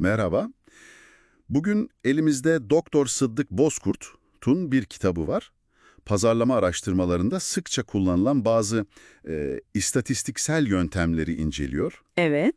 Merhaba. Bugün elimizde Doktor Sıddık Bozkurt'un bir kitabı var. Pazarlama araştırmalarında sıkça kullanılan bazı e, istatistiksel yöntemleri inceliyor. Evet.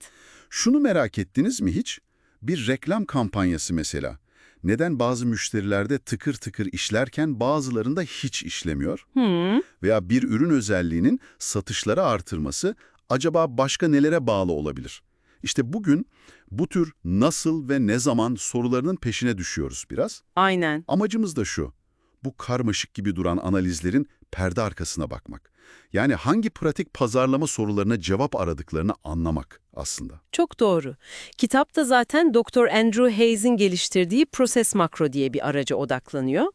Şunu merak ettiniz mi hiç? Bir reklam kampanyası mesela. Neden bazı müşterilerde tıkır tıkır işlerken bazılarında hiç işlemiyor? Hmm. Veya bir ürün özelliğinin satışları artırması acaba başka nelere bağlı olabilir? İşte bugün bu tür nasıl ve ne zaman sorularının peşine düşüyoruz biraz. Aynen. Amacımız da şu, bu karmaşık gibi duran analizlerin perde arkasına bakmak. Yani hangi pratik pazarlama sorularına cevap aradıklarını anlamak aslında. Çok doğru. Kitapta zaten Dr. Andrew Hayes'in geliştirdiği Process Macro diye bir araca odaklanıyor.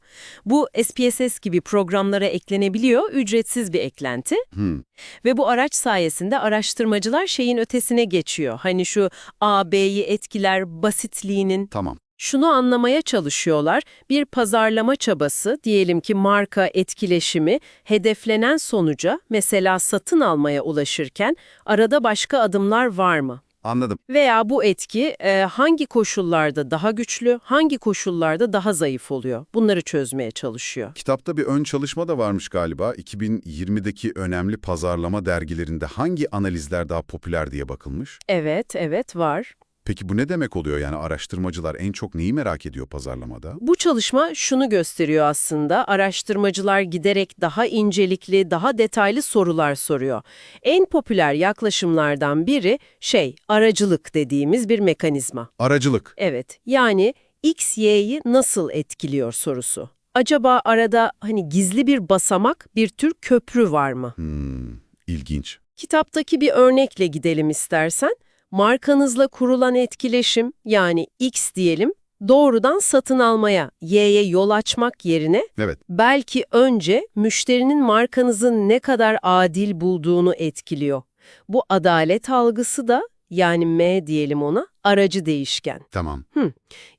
Bu SPSS gibi programlara eklenebiliyor, ücretsiz bir eklenti. Hmm, Ve bu araç sayesinde araştırmacılar şeyin ötesine geçiyor. Hani şu A, B'yi etkiler basitliğinin tamam. Şunu anlamaya çalışıyorlar. Bir pazarlama çabası, diyelim ki marka etkileşimi, hedeflenen sonuca, mesela satın almaya ulaşırken arada başka adımlar var mı? Anladım. Veya bu etki e, hangi koşullarda daha güçlü, hangi koşullarda daha zayıf oluyor? Bunları çözmeye çalışıyor. Kitapta bir ön çalışma da varmış galiba. 2020'deki önemli pazarlama dergilerinde hangi analizler daha popüler diye bakılmış. Evet, evet var. Peki bu ne demek oluyor yani araştırmacılar en çok neyi merak ediyor pazarlamada? Bu çalışma şunu gösteriyor aslında, araştırmacılar giderek daha incelikli, daha detaylı sorular soruyor. En popüler yaklaşımlardan biri şey, aracılık dediğimiz bir mekanizma. Aracılık. Evet, yani X, Y'yi nasıl etkiliyor sorusu. Acaba arada hani gizli bir basamak, bir tür köprü var mı? Hmm, ilginç. Kitaptaki bir örnekle gidelim istersen. Markanızla kurulan etkileşim yani X diyelim doğrudan satın almaya, Y'ye yol açmak yerine Evet, belki önce müşterinin markanızın ne kadar adil bulduğunu etkiliyor. Bu adalet algısı da yani M diyelim ona aracı değişken. tamam.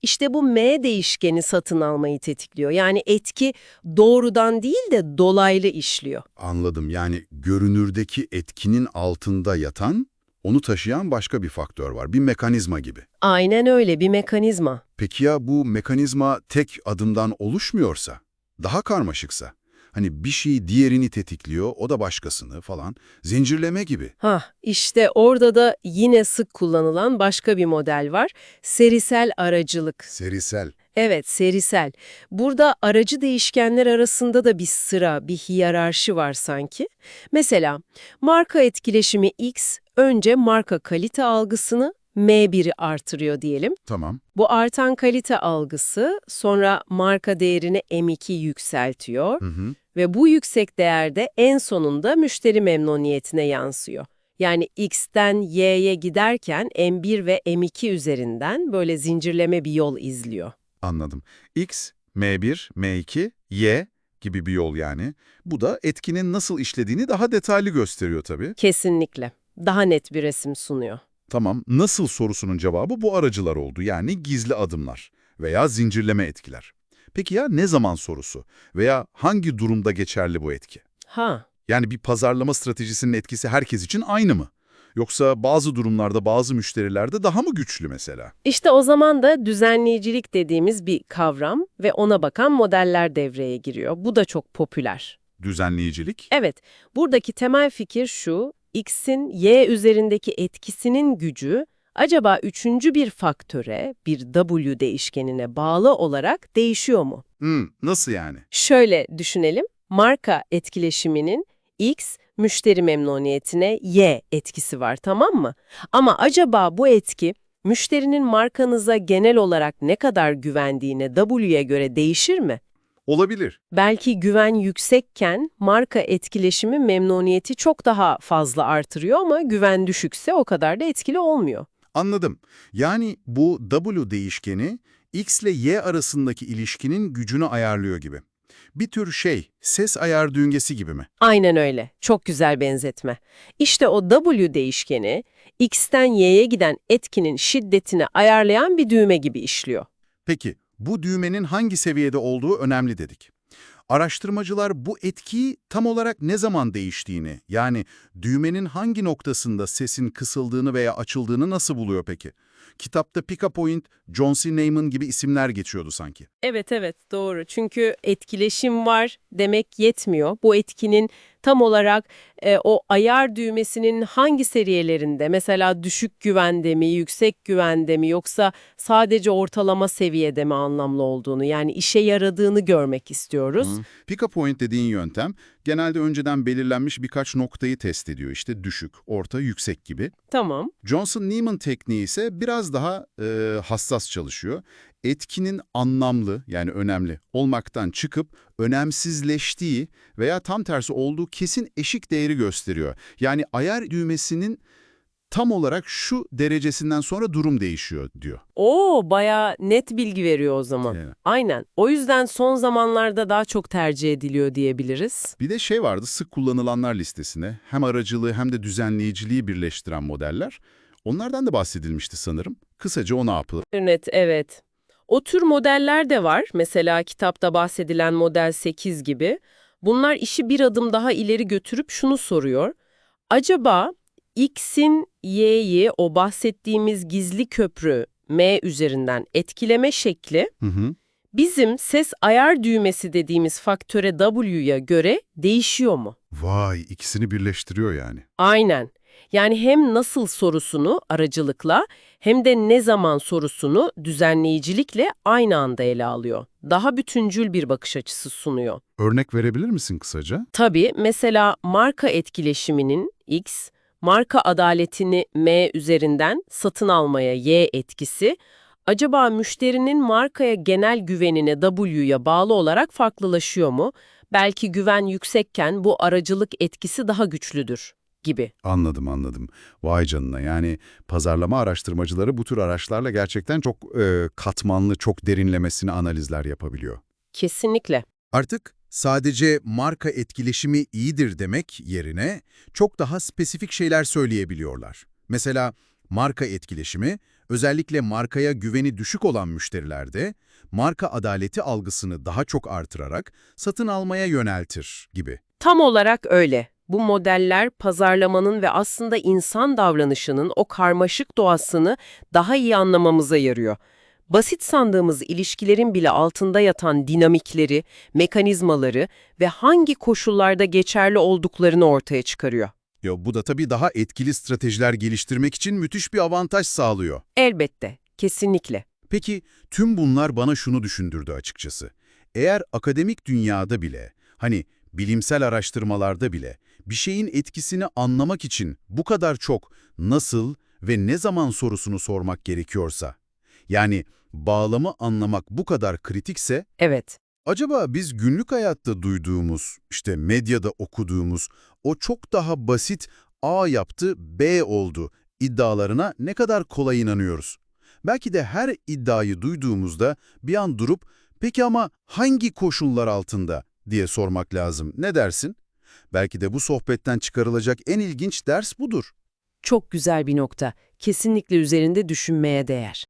İşte bu M değişkeni satın almayı tetikliyor. Yani etki doğrudan değil de dolaylı işliyor. Anladım. Yani görünürdeki etkinin altında yatan, onu taşıyan başka bir faktör var. Bir mekanizma gibi. Aynen öyle bir mekanizma. Peki ya bu mekanizma tek adımdan oluşmuyorsa, daha karmaşıksa? Hani bir şey diğerini tetikliyor, o da başkasını falan. Zincirleme gibi. Hah, işte orada da yine sık kullanılan başka bir model var. Serisel aracılık. Serisel. Evet, serisel. Burada aracı değişkenler arasında da bir sıra, bir hiyerarşi var sanki. Mesela marka etkileşimi X önce marka kalite algısını M1'i artırıyor diyelim. Tamam. Bu artan kalite algısı sonra marka değerini M2 yükseltiyor Hı hı. ve bu yüksek değerde en sonunda müşteri memnuniyetine yansıyor. Yani X'ten Y'ye giderken M1 ve M2 üzerinden böyle zincirleme bir yol izliyor. Anladım. X, M1, M2, Y gibi bir yol yani. Bu da etkinin nasıl işlediğini daha detaylı gösteriyor tabii. Kesinlikle. Daha net bir resim sunuyor. Tamam, nasıl sorusunun cevabı bu aracılar oldu. Yani gizli adımlar veya zincirleme etkiler. Peki ya ne zaman sorusu veya hangi durumda geçerli bu etki? Ha, Yani bir pazarlama stratejisinin etkisi herkes için aynı mı? Yoksa bazı durumlarda bazı müşterilerde daha mı güçlü mesela? işte o zaman da düzenleyicilik dediğimiz bir kavram ve ona bakan modeller devreye giriyor. Bu da çok popüler. Düzenleyicilik? Evet, buradaki temel fikir şu, X'in Y üzerindeki etkisinin gücü acaba üçüncü bir faktöre, bir W değişkenine bağlı olarak değişiyor mu? Hmm, nasıl yani? Şöyle düşünelim, marka etkileşiminin X, müşteri memnuniyetine Y etkisi var tamam mı? Ama acaba bu etki müşterinin markanıza genel olarak ne kadar güvendiğine W'ye göre değişir mi? Olabilir. Belki güven yüksekken marka etkileşimi memnuniyeti çok daha fazla artırıyor ama güven düşükse o kadar da etkili olmuyor. Anladım. Yani bu W değişkeni X ile Y arasındaki ilişkinin gücünü ayarlıyor gibi. Bir tür şey, ses ayar düğmesi gibi mi? Aynen öyle. Çok güzel benzetme. İşte o W değişkeni X'ten Y'ye giden etkinin şiddetini ayarlayan bir düğme gibi işliyor. Peki, bu düğmenin hangi seviyede olduğu önemli dedik. Araştırmacılar bu etkiyi tam olarak ne zaman değiştiğini, yani düğmenin hangi noktasında sesin kısıldığını veya açıldığını nasıl buluyor peki? Kitapta Pick Point, John C. Neyman gibi isimler geçiyordu sanki. Evet evet doğru. Çünkü etkileşim var demek yetmiyor. Bu etkinin tam olarak e, o ayar düğmesinin hangi seviyelerinde mesela düşük güvende mi, yüksek güvende mi yoksa sadece ortalama seviyede mi anlamlı olduğunu yani işe yaradığını görmek istiyoruz. Pick Point dediğin yöntem genelde önceden belirlenmiş birkaç noktayı test ediyor. İşte düşük, orta, yüksek gibi. Tamam. Johnson-Neiman tekniği ise biraz daha e, hassas çalışıyor. Etkinin anlamlı yani önemli olmaktan çıkıp önemsizleştiği veya tam tersi olduğu kesin eşik değeri gösteriyor. Yani ayar düğmesinin tam olarak şu derecesinden sonra durum değişiyor diyor. Oo bayağı net bilgi veriyor o zaman. Yani. Aynen. O yüzden son zamanlarda daha çok tercih ediliyor diyebiliriz. Bir de şey vardı sık kullanılanlar listesine hem aracılığı hem de düzenleyiciliği birleştiren modeller. Onlardan da bahsedilmişti sanırım. Kısaca o ne yapılır? Net, evet. O tür modeller de var. Mesela kitapta bahsedilen model 8 gibi. Bunlar işi bir adım daha ileri götürüp şunu soruyor. Acaba X'in Y'yi o bahsettiğimiz gizli köprü M üzerinden etkileme şekli Hı hı. bizim ses ayar düğmesi dediğimiz faktöre W'ya göre değişiyor mu? Vay ikisini birleştiriyor yani. Aynen. Yani hem nasıl sorusunu aracılıkla hem de ne zaman sorusunu düzenleyicilikle aynı anda ele alıyor. Daha bütüncül bir bakış açısı sunuyor. Örnek verebilir misin kısaca? Tabii mesela marka etkileşiminin X, marka adaletini M üzerinden satın almaya Y etkisi, acaba müşterinin markaya genel güvenine W'ya bağlı olarak farklılaşıyor mu? Belki güven yüksekken bu aracılık etkisi daha güçlüdür gibi. Anladım anladım. Vay canına yani pazarlama araştırmacıları bu tür araçlarla gerçekten çok e, katmanlı, çok derinlemesine analizler yapabiliyor. Kesinlikle. Artık sadece marka etkileşimi iyidir demek yerine çok daha spesifik şeyler söyleyebiliyorlar. Mesela marka etkileşimi özellikle markaya güveni düşük olan müşterilerde marka adaleti algısını daha çok artırarak satın almaya yöneltir gibi. Tam olarak öyle. Bu modeller pazarlamanın ve aslında insan davranışının o karmaşık doğasını daha iyi anlamamıza yarıyor. Basit sandığımız ilişkilerin bile altında yatan dinamikleri, mekanizmaları ve hangi koşullarda geçerli olduklarını ortaya çıkarıyor. Ya bu da tabii daha etkili stratejiler geliştirmek için müthiş bir avantaj sağlıyor. Elbette, kesinlikle. Peki tüm bunlar bana şunu düşündürdü açıkçası. Eğer akademik dünyada bile, hani bilimsel araştırmalarda bile bir şeyin etkisini anlamak için bu kadar çok nasıl ve ne zaman sorusunu sormak gerekiyorsa, yani bağlamı anlamak bu kadar kritikse, Evet. acaba biz günlük hayatta duyduğumuz, işte medyada okuduğumuz o çok daha basit A yaptı, B oldu iddialarına ne kadar kolay inanıyoruz? Belki de her iddiayı duyduğumuzda bir an durup peki ama hangi koşullar altında diye sormak lazım. Ne dersin? Belki de bu sohbetten çıkarılacak en ilginç ders budur. Çok güzel bir nokta. Kesinlikle üzerinde düşünmeye değer.